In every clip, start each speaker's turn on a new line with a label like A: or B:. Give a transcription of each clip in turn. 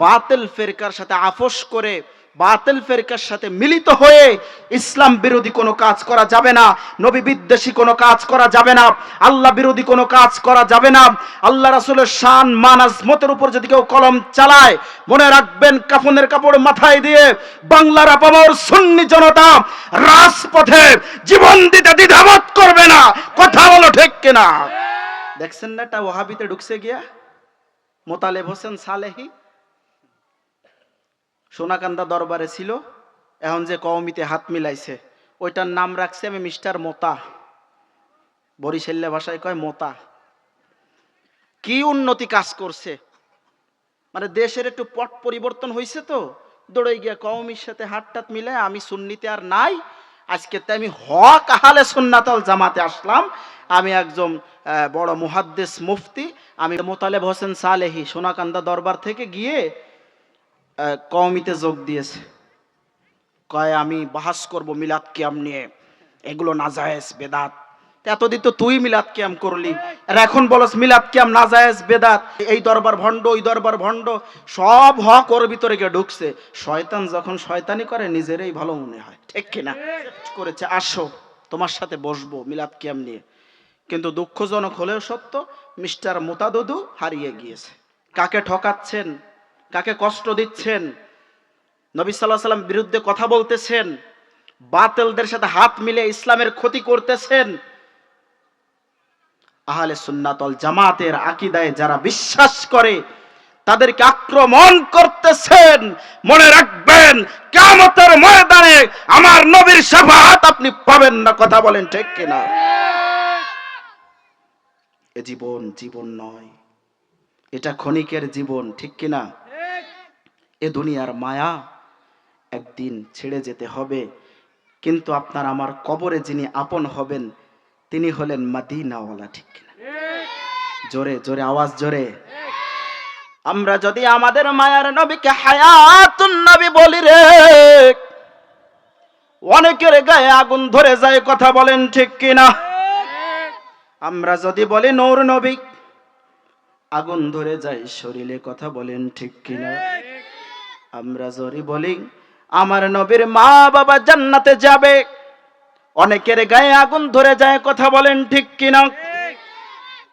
A: বাতেল ফেরকার সাথে আপোষ করে, বাতেল ফেরকার সাথে মিলিত হয়ে ইসলাম বিরোধী কোনো কাজ করা যাবে না, নবী বিদ্বেষী কোনো কাজ করা যাবে না, আল্লাহ বিরোধী কোনো কাজ করা যাবে না। আল্লাহ রাসূলের শান, মান, আজমতের উপর যদি কেউ কলম চালায়, মনে রাখবেন কাফনের কাপড় মাথায় দিয়ে বাংলার আপামর সুন্নি জনতা রাজপথে জীবন দিতে দ্বিধাবোধ করবে না। কথা বলো ঠিক কিনা? দেখছেন না এটা ওহাবিতে ঢুকছে গিয়া? মোতালেব হোসেন সালেহি? সোনাকান্দা দরবারে ছিল, এখন যে কওমিতে হাত মিলাইছে, ওইটার নাম রাখছে আমি মিস্টার মোতা। বরিশাল্লা ভাষায় কয় মোতা। কি উন্নতি কাজ করছে? মানে দেশের একটু পট পরিবর্তন হয়েছে তো দৌড়ে গিয়া কওমির সাথে হাত টাত মিলে আমি সুন্নিতে আর নাই, আজকে তো আমি হক আহালে সুন্নাতল জামাতে আসলাম, আমি একজন বড় মুহাদ্দেস মুফতি, আমি মোতালেব হোসেন সালেহি সোনাকান্দা দরবার থেকে গিয়ে কওমিতে যোগ দিয়েছে। কয়, আমি বাহাস করব মিলাদ কিয়াম নিয়ে। এগুলো নাজায়েজ, বেদাত। এতদিন তো তুই মিলাদ কিয়াম করলি। আর এখন বলস, মিলাদ কিয়াম নাজায়েজ, বেদাত। এই দরবার ভণ্ড, ওই দরবার ভণ্ড। সব হক ওর ভিতরে গিয়ে ঢুকছে। শয়তান যখন শয়তানি করে, নিজেরই ভালো মনে হয়। ঠিক কিনা? করেছে, আসো, তোমার সাথে বসবো মিলাদ কিয়াম নিয়ে। কিন্তু দুঃখজনক হলেও সত্য, মিস্টার মোতাদুদু হারিয়ে গিয়েছে। কাকে ঠকাচ্ছেন? কাকে কষ্ট দিচ্ছেন? নবী সাল্লাহ সাল্লাম বিরুদ্ধে কথা বলতেছেন। বাতেলদের সাথে হাত মিলে ইসলামের ক্ষতি করতেছেন। আহলে সুন্নাতল জামাতের আকিদায় যারা বিশ্বাস করে, তাদেরকে আক্রমণ করতেছেন। মনে রাখবেন, কিয়ামতের ময়দানে আমার নবীর শাফাআত আপনি পাবেন না, কথা বলেন ঠিক কিনা? এ জীবন জীবন নয়। এটা ক্ষণিকের জীবন, ঠিক কিনা? এ দুনিয়ার মায়া একদিন ছেড়ে যেতে হবে। কিন্তু আপনার আমার কবরে যিনি আপন হবেন, তিনি হলেন মাদিনাওয়ালা, ঠিক কিনা? জোরে জোরে, আওয়াজ জোরে। আমরা যদি আমাদের মায়ার নবীকে হায়াতুন নবী বলি রে, অনেকের গায়ে আগুন ধরে যায়, কথা বলেন ঠিক কিনা? আমরা যদি বলি, নূর নবী, আগুন ধরে যায়, শরীরে কথা বলেন ঠিক কিনা? আমরা জরি বলি, আমার নবীর মা বাবা জান্নাতে যাবে। অনেকের গায়ে আগুন ধরে যায়, কথা বলেন ঠিক কিনা?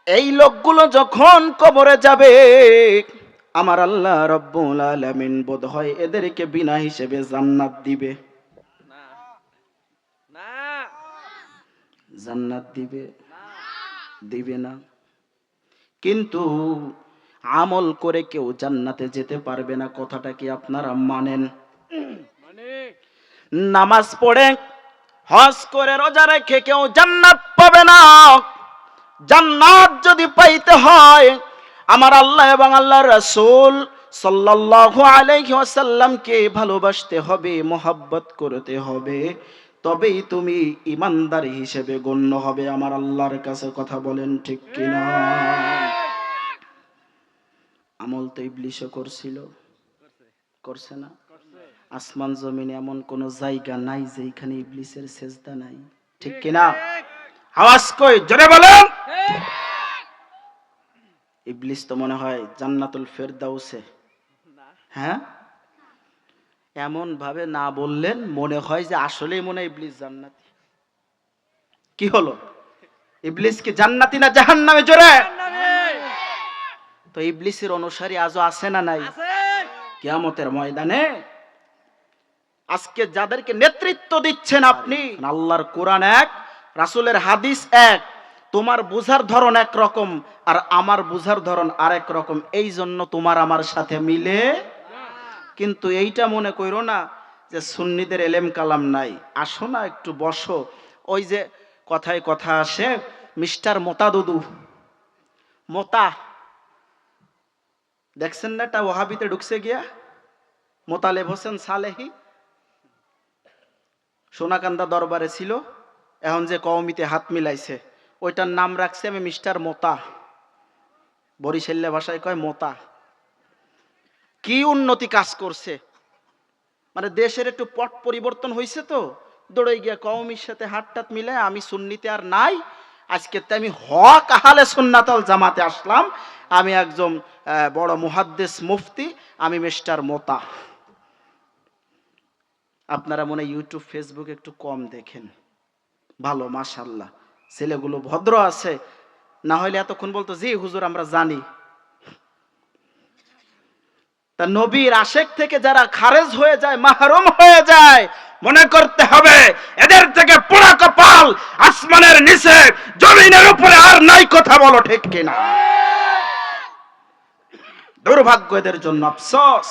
A: এই লোকগুলো যখন কবরে যাবে, আমার আল্লাহ রব্বুল আলামিন বোধ হয় এদেরকে বিনা হিসেবে জান্নাত দিবে। জান্নাত দিবে? দিবে না। কিন্তু আমল করে কেউ জান্নাতে যেতে পারবে না, কথাটা কি আপনারা মানেন? নামাজ পড়ে, হজ করে রোজা রেখে কেউ জান্নাত পাবে না। জান্নাত যদি পাইতে হয়, আমার আল্লাহ এবং আল্লাহ রাসূল সাল্লাল্লাহু আলাইহি ওয়াসাল্লামকে ভালোবাসতে হবে, মোহাব্বত করতে হবে। তবেই তুমি ইমানদার হিসেবে গণ্য হবে, আমার আল্লাহর কাছে কথা বলেন ঠিক কিনা? আমল তো ইবলিশও করছিল। করছে না? আসমান জমিনে এমন কোন জায়গা নাই যেখানে ইবলিসের সেজদা নাই। ঠিক কিনা? আওয়াজ কই? জোরে বলেন। ইবলিস তো মনে হয় জান্নাতুল ফেরদাউসে। হ্যাঁ? এমন ভাবে না বললেন, মনে হয় যে আসলেই মনে ইবলিস জান্নাতি। কি হলো? ইবলিস কি জান্নাতি না জাহান্নামে? জোরে। তো ইবলিসের অনুসারী আজও আছে না নাই? কিয়ামতের ময়দানে আজকে যাদেরকে নেতৃত্ব দিচ্ছেন আপনি আল্লাহর কোরআন এক রাসূলের হাদিস এক তোমার বুঝার ধরন এক রকম আর আমার বুঝার ধরন আরেক রকম এই জন্য তোমার আমার সাথে মিলে। কিন্তু এইটা মনে কইরো না যে সুন্নিদের এলেম কালাম নাই। আসো না একটু বসো। ওই যে কথায় কথা আসে মিস্টার মোতাদুদু মোতা দেখছেন না এটা ওহাবিতে ঢুকছে গিয়া? মোতালেব হোসেন সালেহি। সোনাকান্দা দরবারে ছিল। এখন যে কওমিতে হাত মিলাইছে, ওইটার নাম রাখছে আমি মিস্টার মোতা। বরিশাল্লা ভাষায় কয় মোতা। কি উন্নতি কাজ করছে? মানে দেশের একটু পট পরিবর্তন হয়েছে তো। দৌড়ে গিয়া কওমির সাথে হাত টাত মিলে আমি সুন্নিতে আর নাই আজকে তো আমি হক আহালে সুন্নাতল জামাতে আসলাম। আমি একজন বড় মুহাদ্দিস মুফতি, আমি মিস্টার মোতা। আপনারা মনে ইউটিউব, ফেসবুক একটু কম দেখেন। ভালো মাশাল্লাহ ছেলেগুলো ভদ্র আছে। না হলে এতক্ষণ বলতো, জি, হুজুর, আমরা জানি। তা নবীর আশেক থেকে যারা খারেজ হয়ে যায়, মাহরুম হয়ে যায় মনে করতে হবে, এদের থেকে পোড়া কপাল আসমানের নিচে, জমিনের উপরে আর নাই কথা বলো ঠিক কিনা। দুর্ভাগ্য এদের জন্য আফসোস।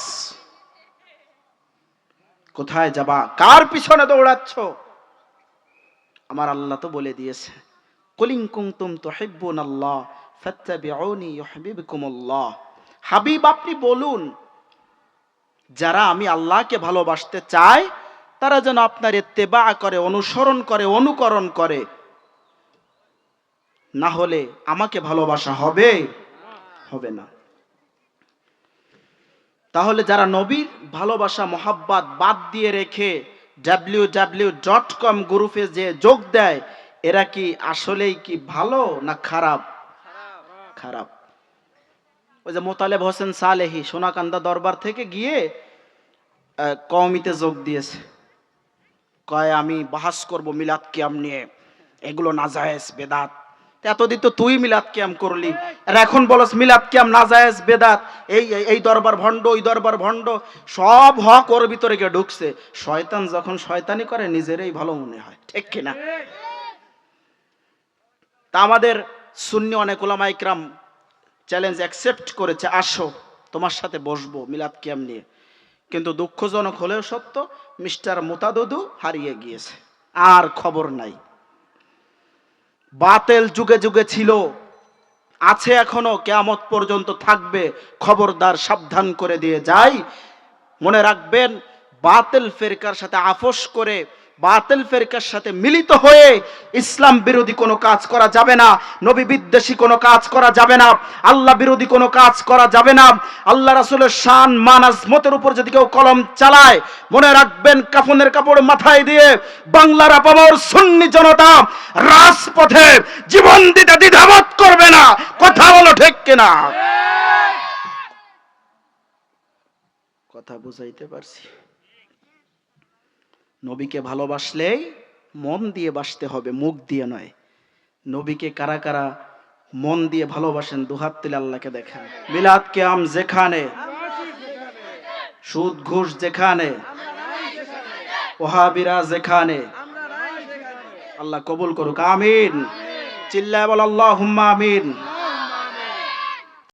A: কোথায় যাবা? কার পিছনে দৌড়াচ্ছ? আমার আল্লাহ তো বলে দিয়েছে কুলিং কুনতুম তুহিব্বুন আল্লাহ ফাত্তাবিউনি হাবিব, আপনি বলুন, যারা আমি আল্লাহকে ভালোবাসতে চাই তারা যেন আপনার ইত্তেবা করে, অনুসরণ করে, অনুকরণ করে। না হলে আমাকে ভালোবাসা হবে? হবে না। তাহলে যারা নবীর ভালোবাসা, মোহাব্বাত বাদ দিয়ে রেখে ডাব্লিউ ডাব্লিউ ডট কম গ্রুপে যে যোগ দেয়, এরা কি আসলেই কি ভালো না খারাপ? খারাপ। ওই যে মোতালেব হোসেন সালেহি, সোনাকান্দা দরবার থেকে গিয়ে কওমিতে যোগ দিয়েছে। কয়, আমি বাহাস করব মিলাদ কিয়াম নিয়ে। এগুলো নাজায়েজ, বেদাত। এতদিন তো তুই মিলাদ কিয়াম করলি। আর এখন বলস, মিলাদ কিয়াম নাজায়েজ, বেদাত। এই, এই- দরবার ভণ্ড, ওই দরবার ভণ্ড, সব হক ওর ভিতরে গিয়ে ঢুকছে। শয়তান যখন শয়তানি করে, নিজেরই ভালো মনে হয়। ঠিক কিনা? তা আমাদের সুন্নি অনেক ওলামা ইকরাম চ্যালেঞ্জ অ্যাকসেপ্ট করেছে, আসো, তোমার সাথে বসবো মিলাদ কিয়াম নিয়ে। কিন্তু দুঃখজনক হলেও সত্য, মিস্টার মোতাদদু হারিয়ে গিয়েছে। আর খবর নাই। বাতেল যুগে যুগে ছিল, আছে এখনও, কেয়ামত পর্যন্ত থাকবে, খবরদার সাবধান করে দিয়ে যাই মনে রাখবেন, বাতেল ফেরকার সাথে আপোষ করে বাতেল ফেরকার সাথে মিলিত হয়ে ইসলাম বিরোধী কোনো কাজ করা যাবে না নবী বিদ্বেষী কোনো কাজ করা যাবে না আল্লাহ বিরোধী কোনো কাজ করা যাবে না। আল্লাহ রাসূলের শান মান আজমতের উপর যদি কেউ কলম চালায় মনে রাখবেন কাফনের কাপড় মাথায় দিয়ে বাংলার আপামর সুন্নি জনতা রাজপথে জীবন দিতে দ্বিধাবোধ করবে না। কথা বলো ঠিক কিনা? কথা বুঝাইতে পারছি। নবীকে ভালোবাসলেই মন দিয়ে বাসতে হবে, মুখ দিয়ে নয়। নবীকে কারা কারা মন দিয়ে ভালোবাসেন দুহাত তুলে আল্লাহকে দেখেন। মিলাদ কেয়াম যেখানে, সুদ ঘুষ যেখানে, ওহাবিরা যেখানে, আল্লাহ কবুল করুক, আমিন। চিল্লায় বল আল্লাহ হুম্মা আমিন।